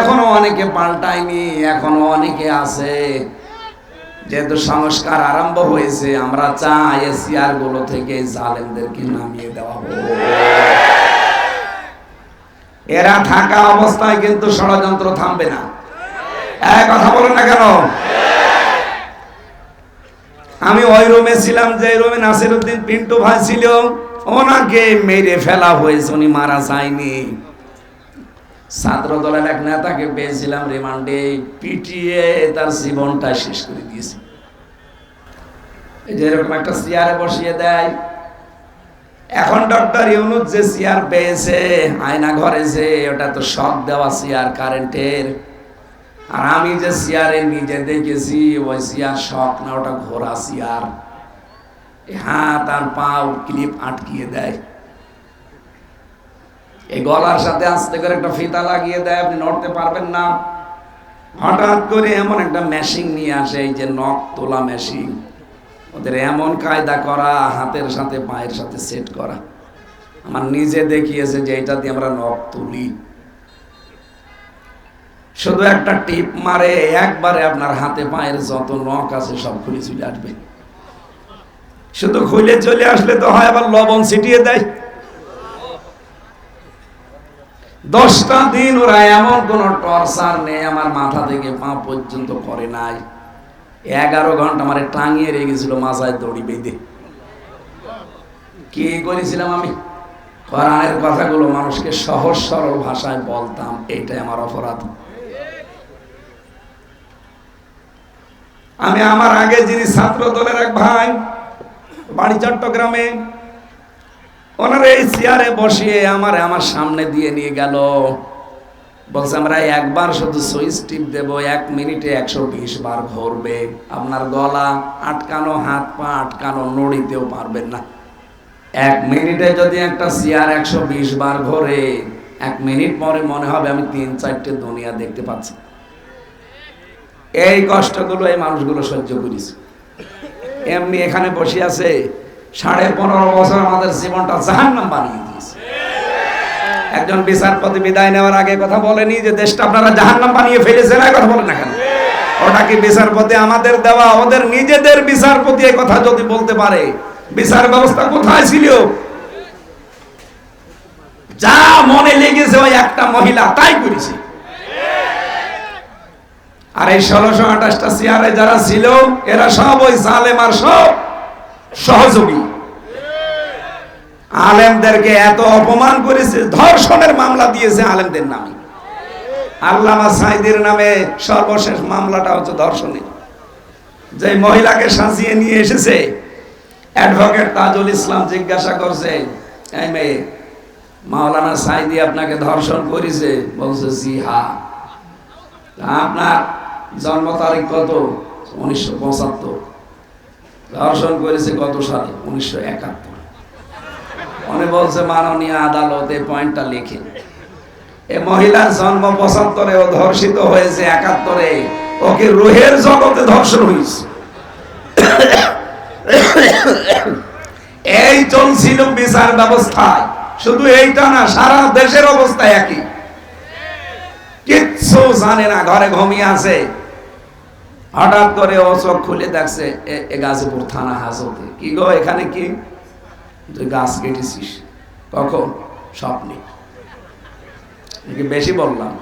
এখনও অনেকে পাল্টায়নি, এখনও অনেকে আছে। যেহেতু সংস্কার আরম্ভ হয়েছে, আমরা চাই এসিআরগুলো থেকে জালেমদেরকে নামিয়ে দেওয়া হোক। এরা থাকা অবস্থায় কিন্তু ষড়যন্ত্র থামবে না। এক কথা বলেন না কেন? আমি ওই রুমে ছিলাম যে রুমে নাসিরুদ্দিন পিন্টু ভাই ছিল, ওনাকে মেরে ফেলা হয়েছে, উনি মারা যায়নি। ছাত্র দলের এক নেতাকে পেয়েছিলাম রিমান্ডে, পিটিয়ে তার জীবনটা শেষ করে দিয়েছে। এই যে এরকম একটা চেয়ারে বসিয়ে দেয়। এখন ডক্টর ইউনুস যে চেয়ার পেয়েছে, আয়না ঘরে যে, ওটা তো শক দেওয়া চেয়ার, কারেন্টের। আর আমি যে চেয়ারে নিজে দেখেছি, ওই চেয়ার শক না, ওটা ঘোরা চেয়ার। হাত আর পাও ক্লিপ আটকিয়ে দেয়। এই গলার সাথে আস্তে করে একটা ফিতা লাগিয়ে দেয়, আপনি নড়তে পারবেন না। হঠাৎ করে এমন একটা মেশিন নিয়ে আসে, এই যে নখ তোলা মেশিন ওদের এমন কায়দা করা, হাতের সাথে, পায়ের সাথে সেট করা। আমার নিজে দেখিয়েছে যে এটা দিয়ে আমরা নখ তুলি। শুধু একটা টিপ মারে, একবারে আপনার হাতে, পায়ের যত নখ আছে সব খুলে চলে আসবে। শুধু খুলে চলে আসলে তো হয় আবার লবণ ছিটিয়ে দেয়। দশটা দিন ওরা এমন কোন টর্চার নেই, আমার মাথা থেকে পা পর্যন্ত করে নাই। এগারো ঘণ্টা আমার টাঙিয়ে রেখেছিল মাথায় দড়ি বেঁধে। কি করেছিলাম আমি? কোরআনের কথাগুলো মানুষকে সহজ সরল ভাষায় বলতাম, এটাই আমার অপরাধ। আমি আমার আগে যিনি ছাত্র দলের এক ভাই, বাড়ি চট্টগ্রামে ওনারা এই চেয়ারে বসিয়ে আমার আমার সামনে দিয়ে নিয়ে গেল। বলছে, আমরা একবার শুধু সুইচ টিপ দেব, এক মিনিটে একশো বিশ বার ঘুরবে। আপনার গলা আটকানো, হাত পা আটকানো, নড়িতেও পারবেন না। এক মিনিটে যদি একটা চেয়ার একশো বিশ বার ঘোরে, এক মিনিট পরে মনে হবে আমি তিন চারটে দুনিয়া দেখতে পাচ্ছি। এই কষ্টগুলো এই মানুষগুলো সহ্য করিস। এমনি এখানে বসে আছে সাড়ে পনেরো বছর আমাদের জীবনটা জাহান্নাম বানিয়ে দিয়েছে। একজন বিচারপতি বিদায় নেওয়ার আগে কথা বলেনি যে দেশটা আপনারা জাহান্নাম বানিয়ে ফেলেছেন কথা বলেন না কেন? ওটা কি বিচারপতি আমাদের দেওয়া? ওদের নিজেদের বিচারপতি এই কথা যদি বলতে পারে, বিচার ব্যবস্থা কোথায় ছিল? যা মনে লেগেছে ওই একটা মহিলা তাই করেছে। আর এই ষোলোশো আঠাশটা চেয়ারে যারা ছিল, এরা সব ওই জালেম আর সব সহযোগী। আলেমদেরকে এত অপমান করেছে, ধর্ষণের মামলা দিয়েছে আলেমদের নামে। আল্লামা সাইদের নামে সর্বশেষ মামলাটা হচ্ছে ধর্ষণের। যে মহিলাকে সাজিয়ে নিয়ে এসেছে, অ্যাডভোকেট তাজুল ইসলাম জিজ্ঞাসা করছে, এই মেয়ে, মাওলানা সাইদি আপনাকে ধর্ষণ করেছে? বলছে, জি, হা। আপনার জন্ম তারিখ কত? উনিশশো পঁচাত্তর। ধর্ষণ করেছে কত সালে? উনিশশো একাত্তর। উনি বলছে, মাননীয় আদালতে পয়েন্টটা লিখে। এ মহিলার জন্ম পঁচাত্তরে ও ধর্ষিত হয়েছে একাত্তরে। ওকে রুহের জগতে ধর্ষণ হয়েছে? এই চলছিল বিচার ব্যবস্থায়। শুধু এইটা না, সারা দেশের অবস্থা একই। কিচ্ছু জানে না, ঘরে ঘুমিয়ে আছে। হঠাৎ করে ও চোখ খুলে দেখছে গাজীপুর থানা হাজতে। কি গো, এখানে কি? তুই গাছ কেটেছিস? কখন? স্বপ্নে। বেশি বললাম।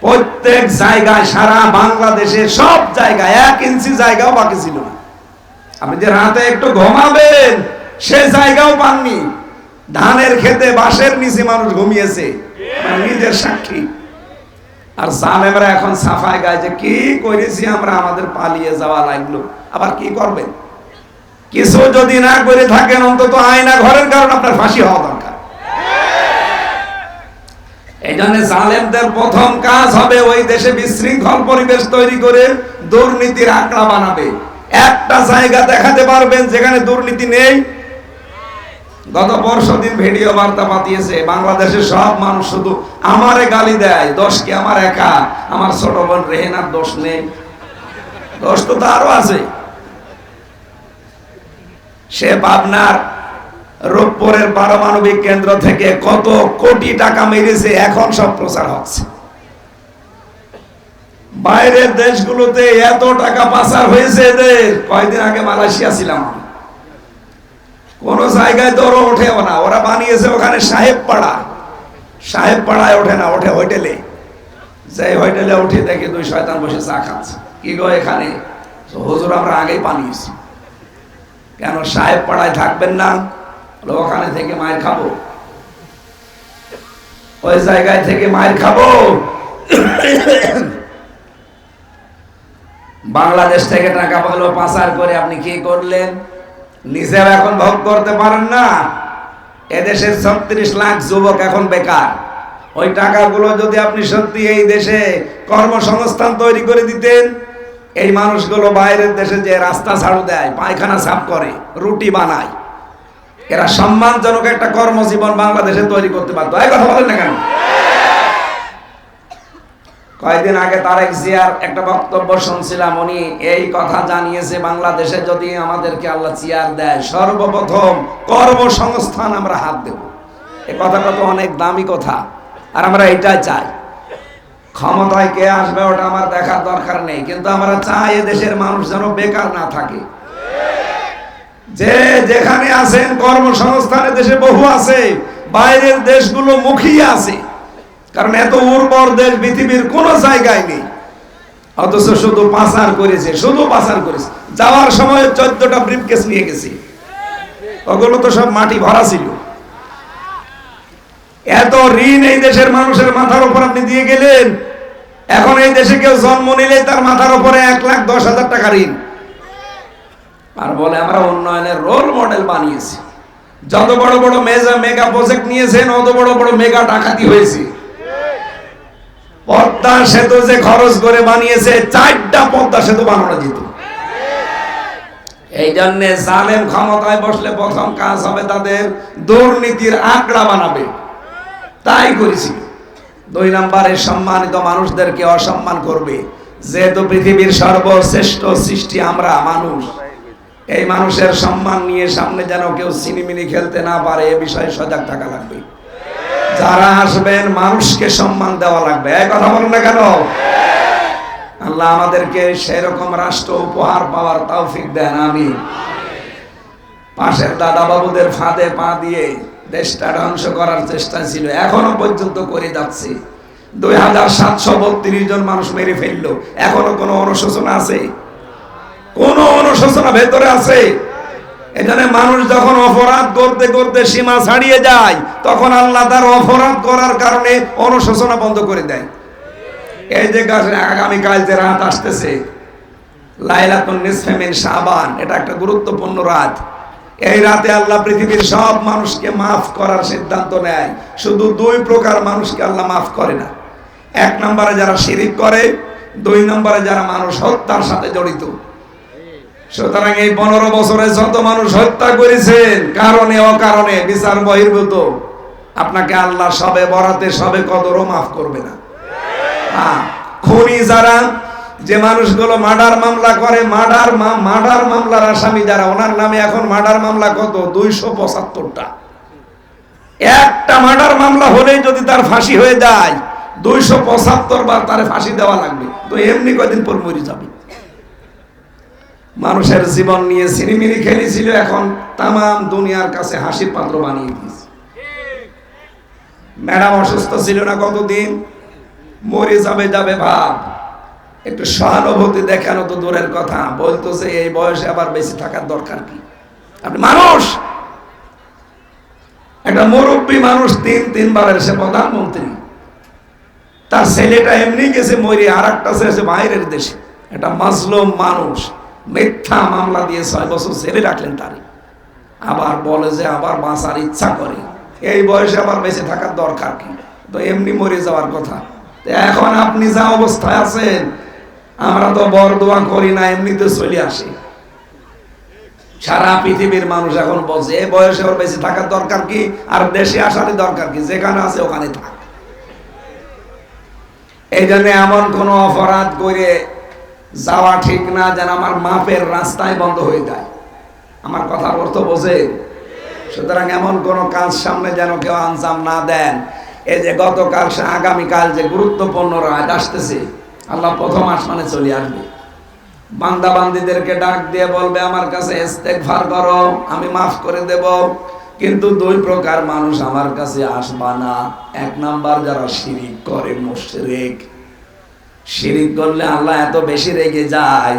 প্রত্যেক জায়গায়, সারা বাংলাদেশে, সব জায়গায়, এক ইঞ্চি জায়গাও বাকি ছিল না। আপনি যে রাতে একটু ঘুমাবেন, সে জায়গাও পাননি। ধানের খেতে, বাঁশের নিচে মানুষ ঘুমিয়েছে। নিজের সাক্ষী। আর জালেমরা এখন সাফায় গায়ে যে কি করেছি আমরা, আমাদের পালিয়ে যাওয়া লাগল। আবার কি করবেন কিছু যদি না করে থাকেন, অন্তত আয়না ঘরের কারণ আপনার ফাঁসি হওয়া দরকার। এই জন্য জালেমদের প্রথম কাজ হবে ওই দেশে বিশৃঙ্খল পরিবেশ তৈরি করে দুর্নীতির আঁকড়া বানাবে। একটা জায়গা দেখাতে পারবেন যেখানে দুর্নীতি নেই গত বর্ষ দিন ভিডিও বার্তা পাঠিয়েছে, বাংলাদেশের সব মানুষ শুধু আমারে গালি দেয়, দোষ কি আমার একা? আমার ছোট বোন রেহেনার দোষ নেই। দোষ তো তারও আছে। সে পাবনার রূপপুরের পারমাণবিক কেন্দ্র থেকে কত কোটি টাকা মেরেছে, এখন সব প্রচার হচ্ছে। বাইরের দেশগুলোতে এত টাকা পাচার হয়েছে এদের। কয়েকদিন আগে মালয়েশিয়া ছিলাম আমি। কোন জায়গায় ওরা ওঠেও না। ওরা বানিয়েছে ওখানে সাহেব পাড়া। সাহেব পাড়ায় ওঠে না, ওঠে হোটেলে। যে হোটেলে উঠে দেখে দুই শয়তান বসে চা খাচ্ছে। কি গো এখানে? হুজুর, আমরা আগেই বানিয়েছি। কেন, সাহেব পাড়ায় থাকবেন না? ওখানে থেকে মায়ের খাব। ওই জায়গায় থেকে মায়ের খাব। বাংলাদেশ থেকে টাকা পয়লা পাচার করে আপনি কি করলেন? নিজেও এখন ভোগ করতে পারেন না। এদেশের ছত্রিশ লাখ যুবক এখন বেকার। ওই টাকাগুলো যদি আপনি সত্যি এই দেশে কর্মসংস্থান তৈরি করে দিতেন, এই মানুষগুলো বাইরের দেশে যে রাস্তা ছাড়ু দেয়, পায়খানা সাফ করে, রুটি বানায়, এরা সম্মানজনক একটা কর্মজীবন বাংলাদেশে তৈরি করতে পারতো। এই কথা বলেন না কেন? কয়েকদিন আগে তারেক জিয়ার একটা বক্তব্য শুনছিলাম, উনি এই কথা জানিয়েছে, বাংলাদেশে যদি আমাদেরকে আল্লাহ চেয়ার দেয়, সর্বপ্রথম কর্মসংস্থান আমরা হাত দেব। এ কথাটা তো অনেক দামি কথা, আর আমরা এটাই চাই। ক্ষমতায় কে আসবে ওটা আমার দেখার দরকার নেই, কিন্তু আমরা চাই এ দেশের মানুষ যেন বেকার না থাকে। যে যেখানে আছেন কর্মসংস্থানে দেশে বহু আছে, বাইরের দেশগুলো মুখিয়ে আছে। কারণ এত উর্বর দেশ পৃথিবীর কোনো জায়গায় নেই। অথচ শুধু পাচার করেছে, শুধু পাচার করেছে। যাওয়ার সময় চোদ্দটা ব্রিফকেস নিয়ে গেছে। ওগুলো তো সব মাটি ভরা ছিল। এত ঋণ এই দেশের মানুষের মাথার উপর আপনি দিয়ে গেলেন। এখন এই দেশে কেউ জন্ম নিলে তার মাথার উপরে এক লাখ দশ হাজার টাকা ঋণ। আর বলে, আমরা উন্নয়নের রোল মডেল বানিয়েছি। যত বড় বড় মেজা মেগা প্রজেক্ট নিয়েছেন, অত বড় বড় মেগা ডাকাতি হয়েছে। পদ্মা সেতু যে খরচ করে বানিয়েছে, চারটা পদ্মা সেতু বানানো যেত। এই জন্য জালেম ক্ষমতায় বসলে প্রথম কাজ হবে তাদের দুর্নীতির আঁকড়া বানাবে। তাই করেছি। দুই নম্বরে সম্মানিত মানুষদেরকে অসম্মান করবে। যেহেতু পৃথিবীর সর্বশ্রেষ্ঠ সৃষ্টি আমরা, মানুষ। এই মানুষের সম্মান নিয়ে সামনে যেন কেউ সিনিমিনি খেলতে না পারে, এ বিষয়ে সজাগ থাকা লাগবে। যারা আসবেন, মানুষকে সম্মান দেওয়া লাগবে। এই কথা বলুন না কেন? আল্লাহ আমাদেরকে সেরকম রাষ্ট্র উপহার পাওয়ার তৌফিক দেন আমি পাশের দাদা বাবুদের ফাঁদে পা দিয়ে দেশটা ধ্বংস করার চেষ্টা ছিল। এখনও পর্যন্ত করে যাচ্ছে। দুই হাজার সাতশো বত্রিশ জন মানুষ মেরে ফেলল। এখনও কোনো অনুশোচনা আছে? কোন অনুশোচনা ভেতরে আছে? এখানে মানুষ যখন অপরাধ করতে করতে সীমা ছাড়িয়ে যায়, তখন আল্লাহ তার অপরাধ করার কারণে অনুশোচনা বন্ধ করে দেয়। এই যে আগামীকাল যে রাত আসতেছে, লাইলাতুন নিসফে মিন শাবান, এটা একটা গুরুত্বপূর্ণ রাত। এই রাতে আল্লাহ পৃথিবীর সব মানুষকে মাফ করার সিদ্ধান্ত নেয়। শুধু দুই প্রকার মানুষকে আল্লাহ মাফ করে না। এক নম্বরে যারা শিরিক করে, দুই নম্বরে যারা মানুষ হত্যার সাথে জড়িত। সুতরাং এই পনেরো বছরে যত মানুষ হত্যা করেছেন কারণে অকারণে বিচার বহির্ভূত আপনাকে আল্লাহ সবে বরাতে সবে কদরও মাফ করবে না। হ্যাঁ, খুনি যারা যে মানুষগুলো মার্ডার মামলা করে মার্ডার মার্ডার মামলার আসামি যারা ওনার নামে এখন মার্ডার মামলা কত? দুইশো পঁচাত্তরটা। একটা মার্ডার মামলা হলেই যদি তার ফাঁসি হয়ে যায় দুইশো পঁচাত্তর বার তার ফাঁসি দেওয়া লাগবে। তো এমনি কয়দিন পর মরে যাবে। মানুষের জীবন নিয়ে সিনিমিনি খেলেছিল এখন তাম দুনিয়ার কাছে হাসির পাত্র বানিয়ে দিয়েছে। ম্যাডাম অসুস্থ ছিল না কতদিন? মরে যাবে যাবে ভাব। একটু সহানুভূতি দেখানো তো দূরের কথা। বলতো যে এই বয়সে আবার বেশি থাকার দরকার কি? আপনি মানুষ! একটা মুরব্বী মানুষ তিন তিনবার এসে প্রধানমন্ত্রী। তার ছেলেটা এমনি গেছে মরে আর একটা বাইরের দেশে। একটা মাজলুম মানুষ। মিথ্যা মামলা দিয়ে ছয় বছর ছেলে রাখলেন তারে। আবার বলে যে আবার বাঁচার ইচ্ছা করে। এই বয়সে আবার বেঁচে থাকার দরকার কি? তো এমনি মরে যাওয়ার কথা। এখন আপনি যা অবস্থায় আছেন, আমরা তো বর দোয়া করি না, এমনিতে চলে আসি। সারা পৃথিবীর মানুষ এখন বলছে এই বয়সে ওর বেশি থাকার দরকার কি? আর দেশে আসারই দরকার কি? যেখানে আছে ওখানে থাক। এই জন্য এমন কোন অপরাধ করে যাওয়া ঠিক না যেন আমার মাপের রাস্তায় বন্ধ হয়ে যায়। আমার কথার অর্থ বোঝে? সুতরাং এমন কোন কাজ সামনে যেন কেউ আঞ্জাম না দেন। এই যে গতকাল সে আগামীকাল যে গুরুত্বপূর্ণ রাত আসতেছে, আল্লাহ প্রথম আসমানে চলে আসবে। বান্দা বান্দিদেরকে ডাক দিয়ে বলবে, আমার কাছে ইস্তেগফার করো, আমি মাফ করে দেব। কিন্তু দুই প্রকার মানুষ আমার কাছে আসবা না। এক নাম্বার যারা শিরিক করে, মুশরিক। শিরিক করলে আল্লাহ এত বেশি রেগে যায়।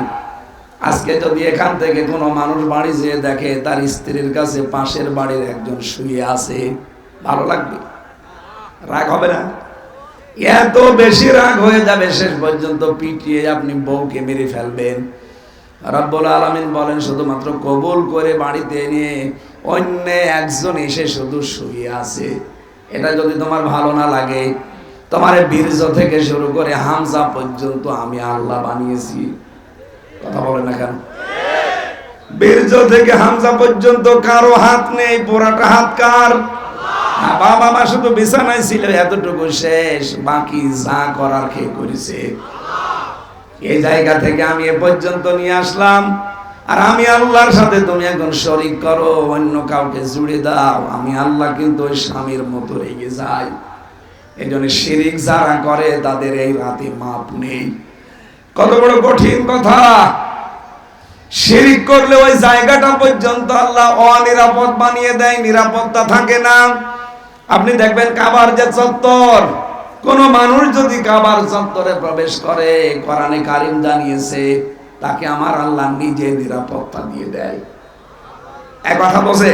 আজকে যদি এখান থেকে কোনো মানুষ বাড়ি যেয়ে দেখে, তার স্ত্রীর কাছে পাশের বাড়ির একজন শুয়ে আছে, ভালো লাগবে? রাগ হবে না? এত বেশি রাগ হয়ে যাবে, শেষ পর্যন্ত পিটিয়ে আপনি বউকে মেরে ফেলবেন। রব্বুল আলমিন বলেন, শুধুমাত্র কবুল করে বাড়িতে নিয়ে অন্য একজন এসে শুধু শুয়ে আছে। এটা যদি তোমার ভালো না লাগে তোমার বীর্য থেকে শুরু করে হামজা পর্যন্ত আমি আল্লাহ বানিয়েছি। কথা বলে না কেন? বীর্য থেকে হামজা পর্যন্ত কারও হাত নেই পোড়াটা হাত কার? বাবা মা শুধু বিছানায় ছিল, এতটুকু শেষ, বাকি যা করার খেয়ে করেছে? এই জায়গা থেকে আমি এ পর্যন্ত নিয়ে আসলাম। আর আমি আল্লাহর সাথে তুমি এখন শরিক করো, অন্য কাউকে জুড়ে দাও, আমি আল্লাহ কিন্তু ওই স্বামীর মতো রেগে যাই। এই জন্য শিরিক যারা করে, তাদের এই রাতে মাপ নেই কত বড় কঠিন কথা। শিরিক করলে ওই জায়গাটা পর্যন্ত আল্লাহ অনিরাপদ বানিয়ে দেয়, নিরাপত্তা থাকে না। আপনি দেখবেন কাবার যে চত্বর, কোন মানুষ যদি কাবার চত্বরে প্রবেশ করে, কোরআনে কারিম জানিয়েছে, তাকে আমার আল্লাহ নিজে নিরাপত্তা দিয়ে দেয়। এক কথা বসে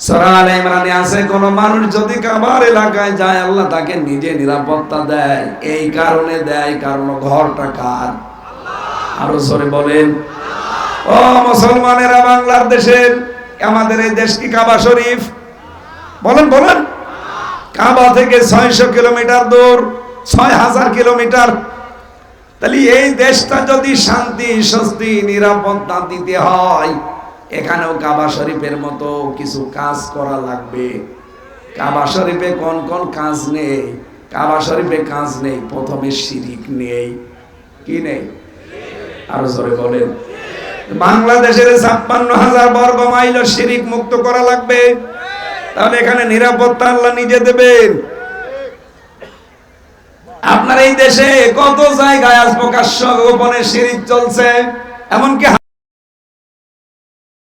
সূরা ইমরানে আছে কোন মানুষ যদি কাবার এলাকায় যায়, আল্লাহ তাকে নিজে নিরাপত্তা দেয়। এই কারণে দেয়, কারণ ঘরটা কার? আরও জোরে বলেন। ও মুসলমানেরা বাংলার দেশের আমাদের এই দেশ কি কাবা শরীফ? বলেন বলেন। কাবা থেকে ছয়শো কিলোমিটার দূর, ছয় হাজার কিলোমিটার। তাহলে এই দেশটা যদি শান্তি, স্বস্তি, নিরাপত্তা দিতে হয় এখানেও কাবা শরীফের মতো কিছু কাজ করা লাগবে। কাবা শরীফে কোন কোন কাজ নেই? কাবা শরীফে কাজ নেই, প্রথমে শিরিক নেই। কি নেই? আরও জোরে বলেন। বাংলাদেশের ছাপ্পান্ন হাজার বর্গ মাইল শিরিক মুক্ত করা লাগবে। তাহলে এখানে নিরাপত্তা আল্লাহ নিজে দেবেন। আপনার এই দেশে কত জায়গায় আজ প্রকাশ্য গোপনে শিরিক চলছে? এমনকি